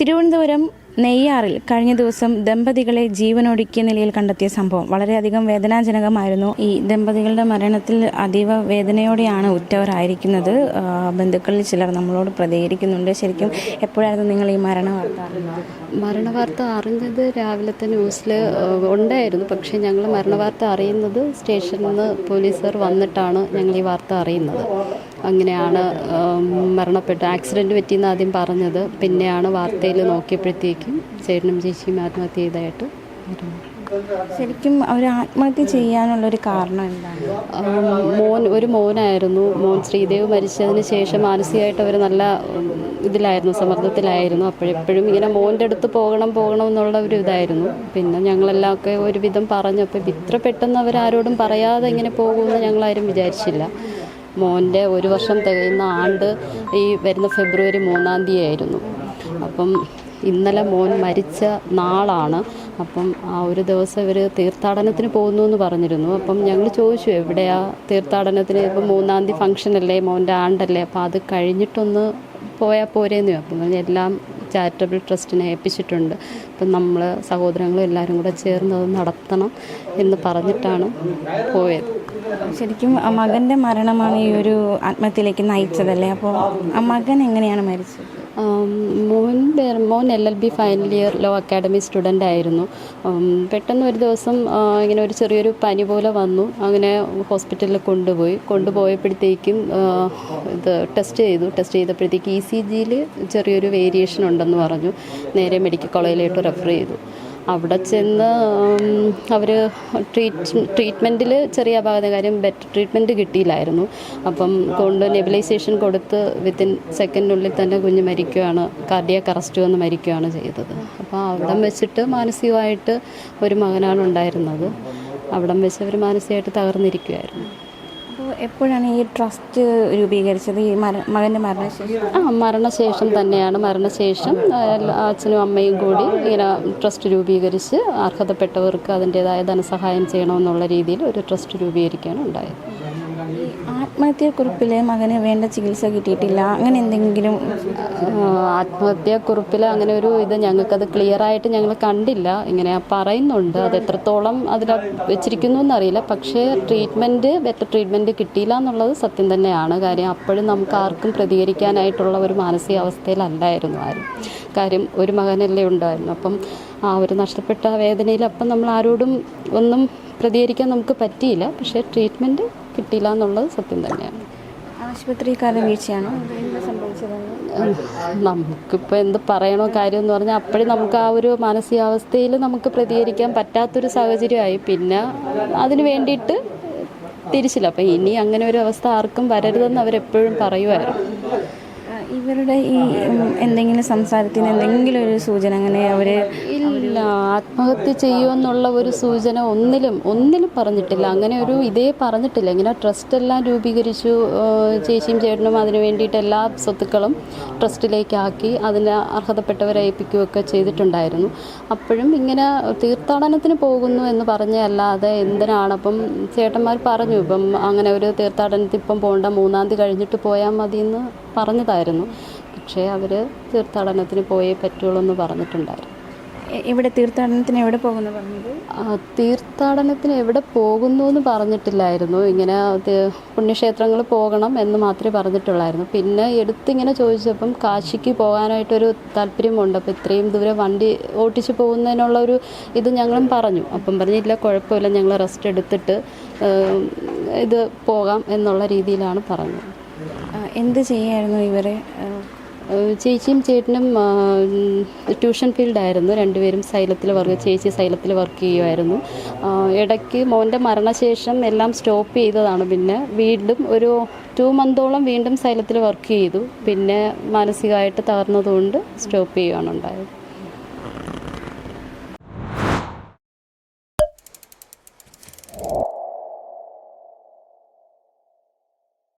തിരുവനന്തപുരം നെയ്യാറിൽ കഴിഞ്ഞ ദിവസം ദമ്പതികളെ ജീവനൊടുക്കിയ നിലയിൽ കണ്ടെത്തിയ സംഭവം. വളരെയധികം വേദനാജനകമായിരുന്നു. ഈ ദമ്പതികളുടെ മരണത്തിൽ അതീവ വേദനയോടെയാണ് ഉറ്റവരായിരിക്കുന്നത്. ബന്ധുക്കളിൽ ചിലർ നമ്മളോട് പ്രതികരിക്കുന്നുണ്ട്. ശരിക്കും എപ്പോഴായിരുന്നു നിങ്ങൾ ഈ മരണ വാർത്ത മരണവാർത്ത അറിഞ്ഞത് രാവിലത്തെ ന്യൂസിൽ ഉണ്ടായിരുന്നു. പക്ഷേ ഞങ്ങൾ മരണവാർത്ത അറിയുന്നത് സ്റ്റേഷനിൽ നിന്ന് പോലീസുകാർ വന്നിട്ടാണ് ഞങ്ങൾ ഈ വാർത്ത അറിയുന്നത്. അങ്ങനെയാണ് മരണപ്പെട്ടു ആക്സിഡന്റ് പറ്റിയെന്ന് ആദ്യം പറഞ്ഞത്. പിന്നെയാണ് വാർത്തയിൽ നോക്കിയപ്പോഴത്തേക്കും ചേട്ടനും ചേച്ചിയും ആത്മഹത്യ ചെയ്തതായിട്ട് ശരിക്കും അവർ ആത്മഹത്യ ചെയ്യാനുള്ളൊരു കാരണം എന്താണ്? മോൻ ഒരു മോനായിരുന്നു. മോൻ ശ്രീദേവ് മരിച്ചതിന് ശേഷം മാനസികമായിട്ട് അവർ നല്ല ഇതിലായിരുന്നു സമ്മർദ്ദത്തിലായിരുന്നു. അപ്പോഴെപ്പോഴും ഇങ്ങനെ മോന്റെ അടുത്ത് പോകണം പോകണം എന്നുള്ള ഒരു ഇതായിരുന്നു. പിന്നെ ഞങ്ങളെല്ലാം ഒക്കെ ഒരുവിധം പറഞ്ഞു അപ്പോൾ ഇത്ര പെട്ടെന്ന് അവരാരോടും പറയാതെ ഇങ്ങനെ പോകുമെന്ന് ഞങ്ങളാരും വിചാരിച്ചില്ല. മോന്റെ ഒരു വർഷം തികയുന്ന ആണ്ട് ഈ വരുന്ന ഫെബ്രുവരി മൂന്നാം തീയതി ആയിരുന്നു അപ്പം ഇന്നലെ മോൻ മരിച്ച നാളാണ്. അപ്പം ആ ഒരു ദിവസം ഇവർ തീർത്ഥാടനത്തിന് പോകുന്നു എന്ന് പറഞ്ഞിരുന്നു. അപ്പം ഞങ്ങൾ ചോദിച്ചു എവിടെയാ തീർത്ഥാടനത്തിന്? ഇപ്പം മൂന്നാം തീയതി ഫംഗ്ഷൻ അല്ലേ മോന്റെ ആണ്ടല്ലേ? അപ്പം അത് കഴിഞ്ഞിട്ടൊന്ന് പോയാൽ പോരേന്ന്. അപ്പം എല്ലാം ചാരിറ്റബിൾ ട്രസ്റ്റിനെ ഏൽപ്പിച്ചിട്ടുണ്ട്. അപ്പം നമ്മൾ സഹോദരങ്ങളും എല്ലാവരും കൂടെ ചേർന്ന് അത് നടത്തണം എന്ന് പറഞ്ഞിട്ടാണ് പോയത്. ശരിക്കും മകന്റെ മരണമാണ് ഈ ഒരു ആത്മഹത്യയിലേക്ക് നയിച്ചതല്ലേ? അപ്പോൾ മകൻ എങ്ങനെയാണ് മരിച്ചത്? മോൻ മോൻ L L B final year law academy student ആയിരുന്നു. പെട്ടെന്ന് ഒരു ദിവസം ഇങ്ങനെ ഒരു ചെറിയൊരു പനി പോലെ വന്നു. അങ്ങനെ ഹോസ്പിറ്റലിൽ കൊണ്ടുപോയി. കൊണ്ടുപോയപ്പോഴത്തേക്കും ഇത് ടെസ്റ്റ് ചെയ്തു. ടെസ്റ്റ് ചെയ്തപ്പോഴത്തേക്ക് ഇ സി ജിയിൽ ചെറിയൊരു വേരിയേഷൻ ഉണ്ടെന്ന് പറഞ്ഞു. നേരെ മെഡിക്കൽ കോളേജിലോട്ട് റെഫർ ചെയ്തു. അവിടെ ചെന്ന് അവർ ട്രീറ്റ് ട്രീറ്റ്മെന്റിൽ ചെറിയ അപാകത കാര്യം ബെറ്റർ ട്രീറ്റ്മെന്റ് കിട്ടിയില്ലായിരുന്നു. അപ്പം കൊണ്ട് നെബിലൈസേഷൻ കൊടുത്ത് വിത്തിൻ സെക്കൻഡിനുള്ളിൽ തന്നെ കുഞ്ഞ് മരിക്കുകയാണ് കാർഡിയാക്ക് അറസ്റ്റ് വന്ന് മരിക്കുകയാണ് ചെയ്തത്. അപ്പോൾ അവിടം വെച്ചിട്ട് മാനസികമായിട്ട് ഒരു മകനാണ് ഉണ്ടായിരുന്നത്. അവിടം വെച്ച് അവർ മാനസികമായിട്ട് തകർന്നിരിക്കുമായിരുന്നു എപ്പോഴാണ് ഈ ട്രസ്റ്റ് രൂപീകരിച്ചത്? ഈ മര മകന്റെ മരണശേഷം? ആ മരണശേഷം തന്നെയാണ്. മരണശേഷം അച്ഛനും അമ്മയും കൂടി ഇങ്ങനെ ട്രസ്റ്റ് രൂപീകരിച്ച് അർഹതപ്പെട്ടവർക്ക് അതിന്റേതായ ധനസഹായം ചെയ്യണമെന്നുള്ള രീതിയിൽ ഒരു ട്രസ്റ്റ് രൂപീകരിക്കുകയാണ് ഉണ്ടായത്. ആത്മഹത്യക്കുറിപ്പിൽ മകന് വേണ്ട ചികിത്സ കിട്ടിയിട്ടില്ല. അങ്ങനെ എന്തെങ്കിലും ആത്മഹത്യാക്കുറിപ്പിൽ അങ്ങനെ ഒരു ഇത് ഞങ്ങൾക്കത് ക്ലിയർ ആയിട്ട് ഞങ്ങൾ കണ്ടില്ല. ഇങ്ങനെ പറയുന്നുണ്ട്. അത് എത്രത്തോളം അതിൽ വെച്ചിരിക്കുന്നു എന്നറിയില്ല. പക്ഷേ ട്രീറ്റ്മെന്റ് ബെറ്റർ ട്രീറ്റ്മെന്റ് കിട്ടിയില്ല എന്നുള്ളത് സത്യം തന്നെയാണ്. കാര്യം അപ്പോഴും നമുക്ക് ആർക്കും പ്രതികരിക്കാനായിട്ടുള്ള ഒരു മാനസികാവസ്ഥയിലല്ലായിരുന്നു ആരും. കാര്യം ഒരു മകനല്ലേ ഉണ്ടായിരുന്നു. അപ്പം ആ ഒരു നഷ്ടപ്പെട്ട വേദനയിൽ അപ്പം നമ്മൾ ആരോടും ഒന്നും പ്രതികരിക്കാൻ നമുക്ക് പറ്റിയില്ല. പക്ഷേ ട്രീറ്റ്മെന്റ് കിട്ടിയില്ല എന്നുള്ളത് സത്യം തന്നെയാണ്. ആശുപത്രിക്കാരുടെ വീഴ്ചയാണോ? നമുക്കിപ്പോൾ എന്ത് പറയണോ കാര്യം എന്ന് പറഞ്ഞാൽ അപ്പോഴും നമുക്ക് ആ ഒരു മാനസികാവസ്ഥയിൽ നമുക്ക് പ്രതികരിക്കാൻ പറ്റാത്തൊരു സാഹചര്യമായി. പിന്നെ അതിന് വേണ്ടിയിട്ട് തിരിച്ചില്ല. അപ്പം ഇനി അങ്ങനെ ഒരു അവസ്ഥ ആർക്കും വരരുതെന്ന് അവരെപ്പോഴും പറയുമായിരുന്നു ഇവരുടെ ഈ എന്തെങ്കിലും സംസാരത്തിന് എന്തെങ്കിലും ഒരു സൂചന അങ്ങനെ അവർ ഇല്ല ആത്മഹത്യ ചെയ്യുമെന്നുള്ള ഒരു സൂചന ഒന്നിലും ഒന്നിലും പറഞ്ഞിട്ടില്ല. അങ്ങനെ ഒരു ഇതേ പറഞ്ഞിട്ടില്ല. ഇങ്ങനെ ട്രസ്റ്റ് എല്ലാം രൂപീകരിച്ചു ചേച്ചിയും ചേട്ടനും അതിന് വേണ്ടിയിട്ട് എല്ലാ സ്വത്തുക്കളും ട്രസ്റ്റിലേക്കാക്കി അതിന് അർഹതപ്പെട്ടവരെ ഏൽപ്പിക്കുകയൊക്കെ ചെയ്തിട്ടുണ്ടായിരുന്നു. അപ്പോഴും ഇങ്ങനെ തീർത്ഥാടനത്തിന് പോകുന്നു എന്ന് പറഞ്ഞല്ലാതെ എന്തിനാണ് അപ്പം ചേട്ടന്മാർ പറഞ്ഞു ഇപ്പം അങ്ങനെ ഒരു തീർത്ഥാടനത്തിൽ ഇപ്പം പോകണ്ട മൂന്നാം തീയതി കഴിഞ്ഞിട്ട് പോയാൽ മതി എന്ന് പറഞ്ഞതായിരുന്നു. പക്ഷേ അവർ തീർത്ഥാടനത്തിന് പോയേ പറ്റുള്ളൂ എന്ന് പറഞ്ഞിട്ടുണ്ടായിരുന്നു ഇവിടെ തീർത്ഥാടനത്തിന് എവിടെ പോകുന്നു പറഞ്ഞത്? തീർത്ഥാടനത്തിന് എവിടെ പോകുന്നു എന്ന് പറഞ്ഞിട്ടില്ലായിരുന്നു. ഇങ്ങനെ പുണ്യക്ഷേത്രങ്ങൾ പോകണം എന്ന് മാത്രമേ പറഞ്ഞിട്ടുള്ളായിരുന്നു. പിന്നെ എടുത്തിങ്ങനെ ചോദിച്ചപ്പം കാശിക്ക് പോകാനായിട്ടൊരു താല്പര്യമുണ്ട്. അപ്പോൾ ഇത്രയും ദൂരെ വണ്ടി ഓട്ടിച്ച് പോകുന്നതിനുള്ള ഒരു ഇത് ഞങ്ങളും പറഞ്ഞു. അപ്പം പറഞ്ഞില്ല കുഴപ്പമില്ല. ഞങ്ങൾ റെസ്റ്റ് എടുത്തിട്ട് ഇത് പോകാം എന്നുള്ള രീതിയിലാണ് പറഞ്ഞത്. എന്ത് ചെയ്യായിരുന്നു ഇവരെ? ചേച്ചിയും ചേട്ടനും ട്യൂഷൻ ഫീൽഡായിരുന്നു. രണ്ടുപേരും സൈലത്തിൽ വർക്ക് ചേച്ചി സൈലത്തിൽ വർക്ക് ചെയ്യുമായിരുന്നു ഇടയ്ക്ക് മോന്റെ മരണശേഷം എല്ലാം സ്റ്റോപ്പ് ചെയ്തതാണ്. പിന്നെ വീണ്ടും ഒരു ടു മന്തോളം വീണ്ടും സൈലത്തിൽ വർക്ക് ചെയ്തു. പിന്നെ മാനസികമായിട്ട് തകർന്നതുകൊണ്ട് സ്റ്റോപ്പ് ചെയ്യുകയാണ് ഉണ്ടായത്